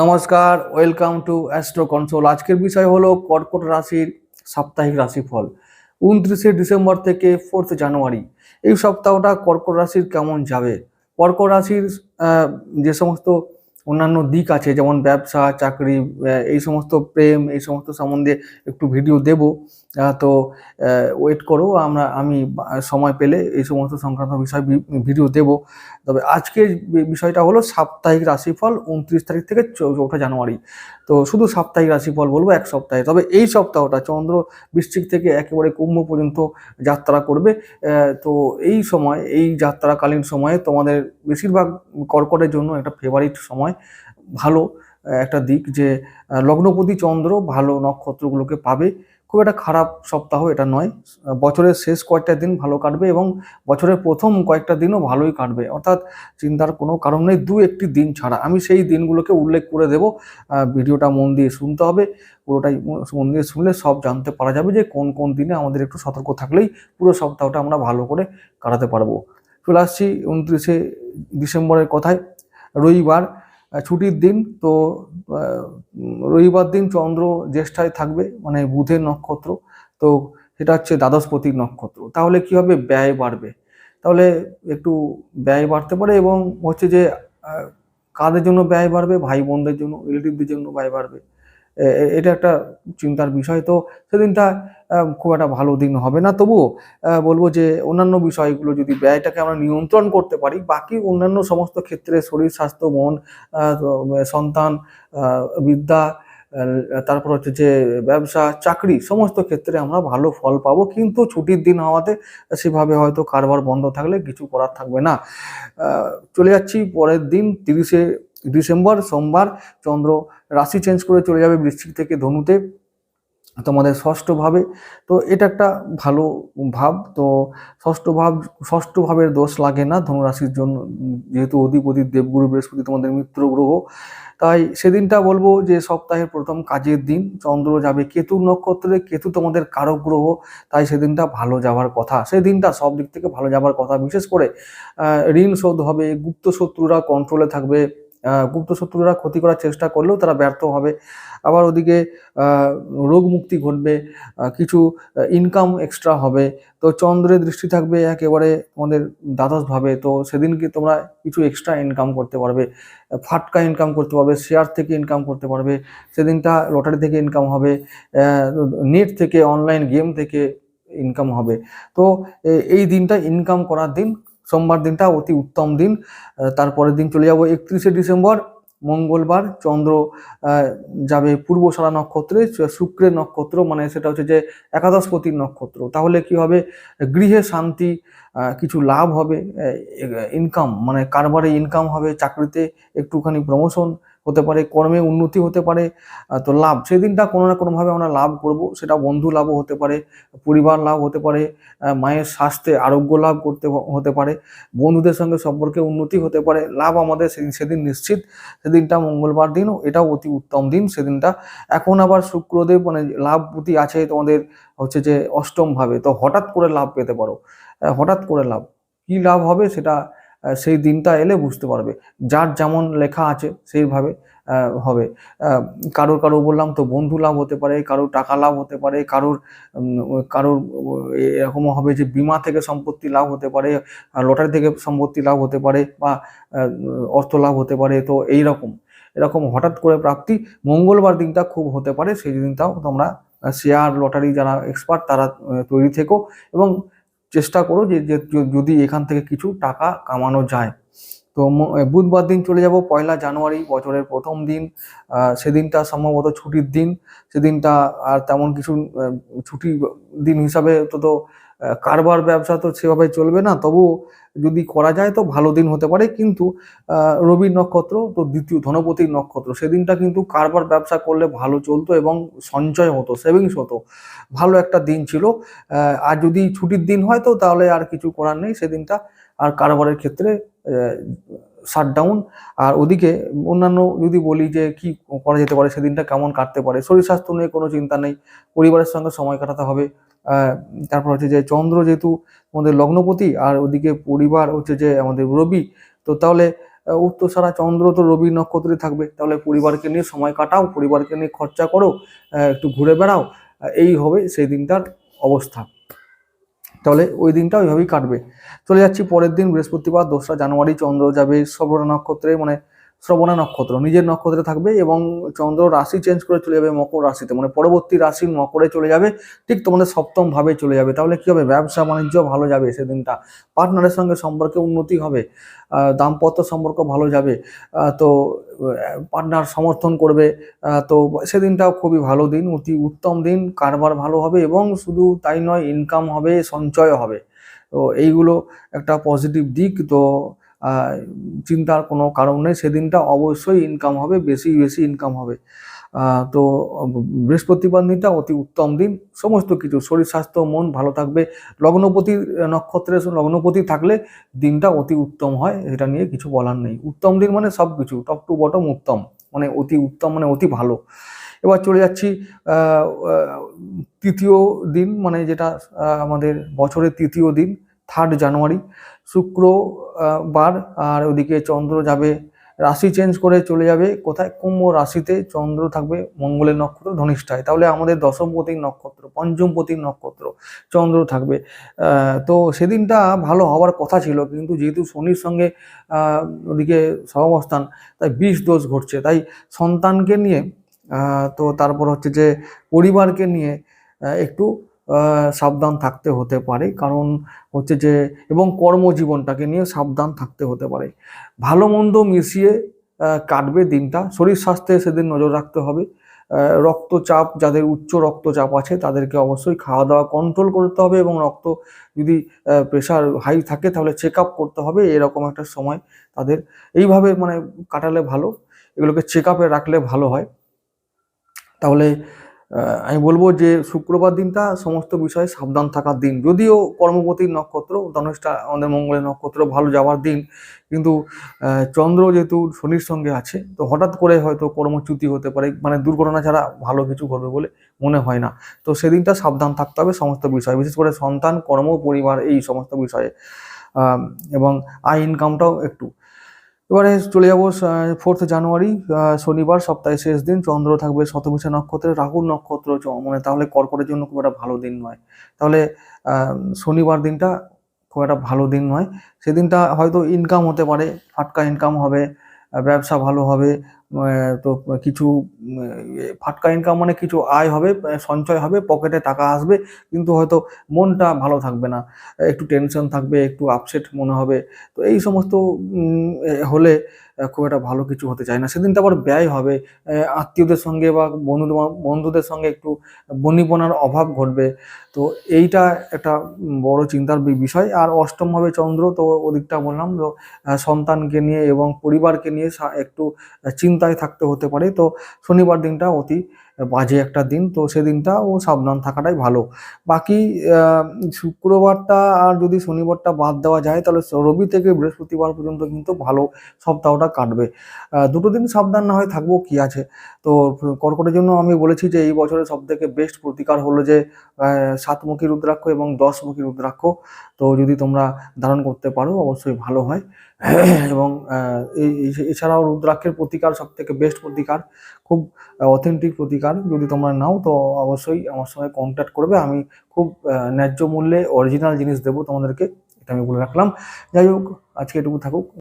নমস্কার, welcome to astro console. আজকের বিষয় হলো কর্কট রাশির সাপ্তাহিক রাশিফল, উনত্রিশে ডিসেম্বর থেকে ফোর্থ জানুয়ারি। এই সপ্তাহটা কর্কট রাশির কেমন যাবে? কর্কট রাশির যে সমস্ত অন্যান্য দিক আছে, যেমন ব্যবসা, চাকরি এই সমস্ত প্রেম, এই সমস্ত সম্বন্ধে একটু ভিডিও দেব। তো ওয়েট করো, আমরা, আমি সময় পেলে এই সমস্ত সংক্রান্ত বিষয় ভিডিও দেব। তবে আজকের বিষয়টা হলো সাপ্তাহিক রাশিফল উনত্রিশ তারিখ থেকে চৌঠা জানুয়ারি। তো শুধু সাপ্তাহিক রাশিফল বলব, এক সপ্তাহে। তবে এই সপ্তাহটা চন্দ্র বৃশ্চিক থেকে একেবারে কুম্ভ পর্যন্ত যাত্রা করবে। তো এই সময়, এই যাত্রাকালীন সময়ে তোমাদের বেশিরভাগ কর্কটের জন্য একটা ফেভারিট সময়, ভালো একটা দিক যে লগ্নপতি চন্দ্র ভালো নক্ষত্রগুলোকে পাবে। খুব একটা খারাপ সপ্তাহ এটা নয়। বছরের শেষ কয়েকটা দিন ভালো কাটবে এবং বছরের প্রথম কয়েকটা দিনও ভালোই কাটবে। অর্থাৎ চিন্তার কোনো কারণ নেই, দু একটি দিন ছাড়া। আমি সেই দিনগুলোকে উল্লেখ করে দেব। ভিডিওটা মন দিয়ে শুনতে হবে। পুরোটাই মন- দিয়ে শুনলে সব জানতে পারা যাবে যে কোন কোন দিনে আমাদের একটু সতর্ক থাকলেই পুরো সপ্তাহটা আমরা ভালো করে কাটাতে পারব। চলে আসছি উনত্রিশে ডিসেম্বরের কথায়। রবিবার ছুটির দিন, তো রবিবার দিন চন্দ্র জ্যেষ্ঠায় থাকবে মানে বুধের নক্ষত্র। তো সেটা হচ্ছে দ্বাদশপতির নক্ষত্র। তাহলে কি হবে ব্যয় বাড়বে? তাহলে একটু ব্যয় বাড়তে পারে এবং হচ্ছে যে কাদের জন্য ব্যয় বাড়বে? ভাই বোনদের জন্য রিলেটিভদের জন্য ব্যয় বাড়বে। এটা একটা চিন্তার বিষয়। তো সেদিনটা খুব একটা ভালো দিন হবে না। তবুও বলব যে অন্যান্য বিষয়গুলো যদি ব্যয়টাকে আমরা নিয়ন্ত্রণ করতে পারি, বাকি অন্যান্য সমস্ত ক্ষেত্রে শরীর, স্বাস্থ্য, মন সন্তান বিদ্যা তারপর হচ্ছে যে ব্যবসা, চাকরি, সমস্ত ক্ষেত্রে আমরা ভালো ফল পাবো। কিন্তু ছুটির দিন হওয়াতে সেভাবে হয়তো কারবার বন্ধ থাকলে কিছু করার থাকবে না। চলে যাচ্ছি পরের দিন, তিরিশে ডিসেম্বর, সোমবার, চন্দ্র রাশি চেঞ্জ করে চলে যাবে বৃশ্চিক থেকে ধনুতে। তোমাদের ষষ্ঠ ভাবে, তো এটা একটা ভালো ভাব। তো ষষ্ঠ ভাব, ষষ্ঠ ভাবের দোষ লাগে না ধনুরাশির জন্য, যেহেতু অধিপতি দেবগুরু বৃহস্পতি তোমাদের মিত্র গ্রহ। তাই সেদিনটা বলব যে সপ্তাহের প্রথম কাজের দিন, চন্দ্র যাবে কেতুর নক্ষত্রে, কেতু তোমাদের কারক গ্রহ। তাই সেদিনটা ভালো যাওয়ার কথা। সেদিনটা সব দিক থেকে ভালো যাওয়ার কথা। বিশেষ করে ঋণ শোধ হবে, গুপ্ত শত্রুরা কন্ট্রোলে থাকবে। গুপ্ত শত্রুরা ক্ষতি করার চেষ্টা করলেও তারা ব্যর্থ হবে। আবার ওদিকে রোগ মুক্তি ঘটবে কিছু ইনকাম এক্সট্রা হবে। তো চন্দ্রের দৃষ্টি থাকবে একেবারে তোমাদের দ্বাদশ ভাবে তো সেদিনকে তোমরা কিছু এক্সট্রা ইনকাম করতে পারবে। ফাটকা ইনকাম করতে পারবে শেয়ার থেকে ইনকাম করতে পারবে। সেদিনটা লটারি থেকে ইনকাম হবে নেট থেকে অনলাইন গেম থেকে ইনকাম হবে। তো এই দিনটা ইনকাম করার দিন সোমবার দিনটা অতি উত্তম দিন। তারপরের দিন চলে যাব একত্রিশে ডিসেম্বর। মঙ্গলবার চন্দ্র যাবে পূর্বশালা নক্ষত্রে শুক্রের নক্ষত্র মানে সেটা হচ্ছে যে একাদশপতির নক্ষত্র। তাহলে কি হবে? গৃহে শান্তি কিছু লাভ হবে ইনকাম মানে কারবারে ইনকাম হবে, চাকরিতে একটুখানি প্রমোশন হতে পারে, কর্মে উন্নতি হতে পারে তো লাভ সেদিনটা কোনো না কোনোভাবে আমরা লাভ করব। সেটা বন্ধু লাভও হতে পারে, পরিবার লাভ হতে পারে মায়ের স্বাস্থ্যে আরোগ্য লাভ করতে হতে পারে, বন্ধুদের সঙ্গে সম্পর্কে উন্নতি হতে পারে, লাভ আমাদের সেদিন সেদিন নিশ্চিত। সেদিনটা মঙ্গলবার দিন এটাও অতি উত্তম দিন সেদিনটা। এখন আবার শুক্রদেব মানে লাভ প্রতি আছে তোমাদের হচ্ছে যে অষ্টম ভাবে, তো হঠাৎ করে লাভ পেতে পারো। হঠাৎ করে লাভ, কি লাভ হবে সেটা সেই দিনটা এলে বুঝতে পারবে। যার যেমন লেখা আছে সেইভাবে হবে। কারোর কারও বললাম তো বন্ধু লাভ হতে পারে, কারোর টাকা লাভ হতে পারে, কারোর কারোর এরকমও হবে যে বিমা থেকে সম্পত্তি লাভ হতে পারে লটারি থেকে সম্পত্তি লাভ হতে পারে বা অর্থ লাভ হতে পারে। তো এই রকম, এরকম হঠাৎ করে প্রাপ্তি মঙ্গলবার দিনটা খুব হতে পারে। সেই দিনটাও তোমরা শেয়ার লটারি যারা এক্সপার্ট তারা তৈরি থেকো এবং চেষ্টা করো যে যদি এখান থেকে কিছু টাকা কামানো যায়। তো বুধবার দিন চলে যাব, পয়লা জানুয়ারি বছরের প্রথম দিন। সেদিনটা সম্ভবত ছুটির দিন। সেদিনটা আর তেমন কিছু ছুটি দিন হিসাবে তো তো কারবার ব্যবসা তো সেভাবে চলবে না, তবু যদি করা যায় তো ভালো দিন হতে পারে। কিন্তু রবির নক্ষত্র তো দ্বিতীয়, ধনপতির নক্ষত্র, সেদিনটা কিন্তু কারবার ব্যবসা করলে ভালো চলতো এবং সঞ্চয় হতো সেভিংস হতো। ভালো একটা দিন ছিল। আর যদি ছুটির দিন হয় তো তাহলে আর কিছু করার নেই, সেদিনটা আর কারবারের ক্ষেত্রে শাটডাউন আর ওদিকে অন্যান্য যদি বলি যে কি করা যেতে পারে, সেদিনটা কেমন কাটতে পারে, শরীর স্বাস্থ্য নিয়ে কোনো চিন্তা নেই, পরিবারের সঙ্গে সময় কাটাতে হবে। তারপর হচ্ছে যে চন্দ্র যেহেতু আমাদের লগ্নপতি আর ওদিকে পরিবার হচ্ছে যে আমাদের রবি তো তাহলে আহ, উত্তরসারা চন্দ্র তো রবি নক্ষত্রে থাকবে। তাহলে পরিবারকে নিয়ে সময় কাটাও পরিবারকে নিয়ে খরচা করো একটু ঘুরে বেড়াও এই হবে সেই দিনটার অবস্থা। তাহলে ওই দিনটা ওইভাবেই কাটবে। চলে যাচ্ছি পরের দিন বৃহস্পতিবার দোসরা জানুয়ারি চন্দ্র যাবে শ্রবণা নক্ষত্রে মানে শ্রবণা নক্ষত্র, নিজের নক্ষত্রে থাকবে এবং চন্দ্র রাশি চেঞ্জ করে চলে যাবে মকর রাশিতে মানে পরবর্তী রাশি মকরে চলে যাবে, ঠিক তোমাদের সপ্তম ভাবে চলে যাবে। তাহলে কি হবে? ব্যবসা, বাণিজ্য ভালো যাবে সেদিনটা। পার্টনারের সঙ্গে সম্পর্কে উন্নতি হবে দাম্পত্য সম্পর্ক ভালো যাবে তো পার্টনার সমর্থন করবে তো, সেদিনটাও খুবই ভালো দিন, অতি উত্তম দিন, কারবার ভালো হবে এবং শুধু তাই নয় ইনকাম হবে সঞ্চয় হবে। তো, এইগুলো একটা পজিটিভ দিক, তো চিন্তার কোনো কারণ নেই। সেদিনটা অবশ্যই ইনকাম হবে, বেশি বেশি ইনকাম হবে। তো বৃহস্পতিবার দিনটা অতি উত্তম দিন। সমস্ত কিছু, শরীর, স্বাস্থ্য, মন ভালো থাকবে। লগ্নপতি নক্ষত্রে, লগ্নপতি থাকলে দিনটা অতি উত্তম হয়, এটা নিয়ে কিছু বলার নেই। উত্তম দিন মানে সব কিছু টপ টু বটম উত্তম মানে অতি উত্তম মানে অতি ভালো। এবার চলে যাচ্ছি তৃতীয় দিন মানে যেটা আমাদের বছরের তৃতীয় দিন থার্ড জানুয়ারি শুক্রবার আর ওদিকে চন্দ্র যাবে, রাশি চেঞ্জ করে চলে যাবে, কোথায়? কুম্ভ রাশিতে চন্দ্র থাকবে, মঙ্গলের নক্ষত্র ধনিষ্ঠায়। তাহলে আমাদের দশম প্রতীক নক্ষত্র, পঞ্চম প্রতীক নক্ষত্র চন্দ্র থাকবে। তো সেদিনটা ভালো হওয়ার কথা ছিল, কিন্তু যেহেতু শনির সঙ্গে ওদিকে সহাবস্থান তাই বিষ দোষ ঘটছে। তাই সন্তানকে নিয়ে তো তারপর হচ্ছে যে পরিবারকে নিয়ে একটু সাবধান থাকতে হতে পারে। কারণ হচ্ছে যে, এবং কর্মজীবনটাকে নিয়ে সাবধান থাকতে হতে পারে। ভালো মন্দ মিশিয়ে কাটবে দিনটা। শরীর স্বাস্থ্যে সেদিন নজর রাখতে হবে। রক্তচাপ, যাদের উচ্চ রক্তচাপ আছে, তাদেরকে অবশ্যই খাওয়া দাওয়া কন্ট্রোল করতে হবে এবং রক্ত যদি প্রেশার হাই থাকে, তাহলে চেক আপ করতে হবে। এরকম একটা সময় তাদের এইভাবে মানে কাটালে ভালো। এগুলোকে চেক আপে রাখলে ভালো হয়। তাহলে আমি বলব যে শুক্রবার দিনটা সমস্ত বিষয়ে সাবধান থাকার দিন। যদিও কর্মপতির নক্ষত্র ধনুষটা আমাদের মঙ্গলের নক্ষত্র, ভালো যাওয়ার দিন, কিন্তু চন্দ্র যেহেতু শনির সঙ্গে আছে, তো হঠাৎ করে হয়তো কর্মচ্যুতি হতে পারে মানে দুর্ঘটনা ছাড়া ভালো কিছু করবে বলে মনে হয় না। তো সেদিনটা সাবধান থাকতে হবে সমস্ত বিষয়ে, বিশেষ করে সন্তান, কর্ম, পরিবার, এই সমস্ত বিষয়ে। এবং আয় ইনকামটাও একটু। এবারে চলে যাব ফোর্থ জানুয়ারি শনিবার, সপ্তাহের শেষ দিন, চন্দ্র থাকবে শতভিষা নক্ষত্রে রাহুর নক্ষত্র মানে তাহলে কর্কটের জন্য খুব একটা ভালো দিন নয়। তাহলে শনিবার দিনটা খুব একটা ভালো দিন নয়। সেদিনটা হয়তো ইনকাম হতে পারে, ফাটকা ইনকাম হবে ব্যবসা ভালো হবে তো কিছু ফাটকা ইনকাম মানে কিছু আয় হবে সঞ্চয় হবে পকেটে টাকা আসবে কিন্তু হয়তো মনটা ভালো থাকবে না। একটু টেনশন থাকবে একটু আপসেট মনে হবে। তো এই সমস্ত হলে খুব একটা ভালো কিছু হতে চায় না। সেদিন তো আবার ব্যয় হবে। আত্মীয়দের সঙ্গে বা বন্ধু বন্ধুদের সঙ্গে একটু বনিবনার অভাব ঘটবে। তো এইটা একটা বড় চিন্তার বিষয়। আর অষ্টম হবে চন্দ্র তো ওদিকটা বললাম সন্তানকে নিয়ে এবং পরিবারকে নিয়ে একটু আহ, চিন্তায় থাকতে হতে পারে। তো শনিবার দিনটা অতি বাজে একটা দিন, তো সেদিনটা ও সাবধান থাকাটাই ভালো। বাকি শুক্রবারটা আর যদি শনিবারটা বাদ দেওয়া যায়, তাহলে রবি থেকে বৃহস্পতিবার পর্যন্ত কিন্তু ভালো সপ্তাহটা কাটবে। দুটো দিন সাবধান না হয়ে থাকব কি আছে। তো কর্কটের জন্য আমি বলেছি যে, এই বছরের সব থেকে বেস্ট প্রতিকার হলো যে সাতমুখী রুদ্রাক্ষ এবং দশমুখী রুদ্রাক্ষ। তো যদি তোমরা ধারণ করতে পারো, অবশ্যই ভালো হয়। এবং এছাড়াও রুদ্রাক্ষের প্রতিকার সব থেকে বেস্ট প্রতিকার। খুব অথেন্টিক প্রতিকার। যদি তোমরা নাও, তো অবশ্যই আমার সঙ্গে কন্ট্যাক্ট করবে। আমি খুব ন্যায্য মূল্যে অরিজিনাল জিনিস দেবো তোমাদেরকে, এটা আমি বলে রাখলাম। যাই হোক, আজকে এটুকু থাকুক।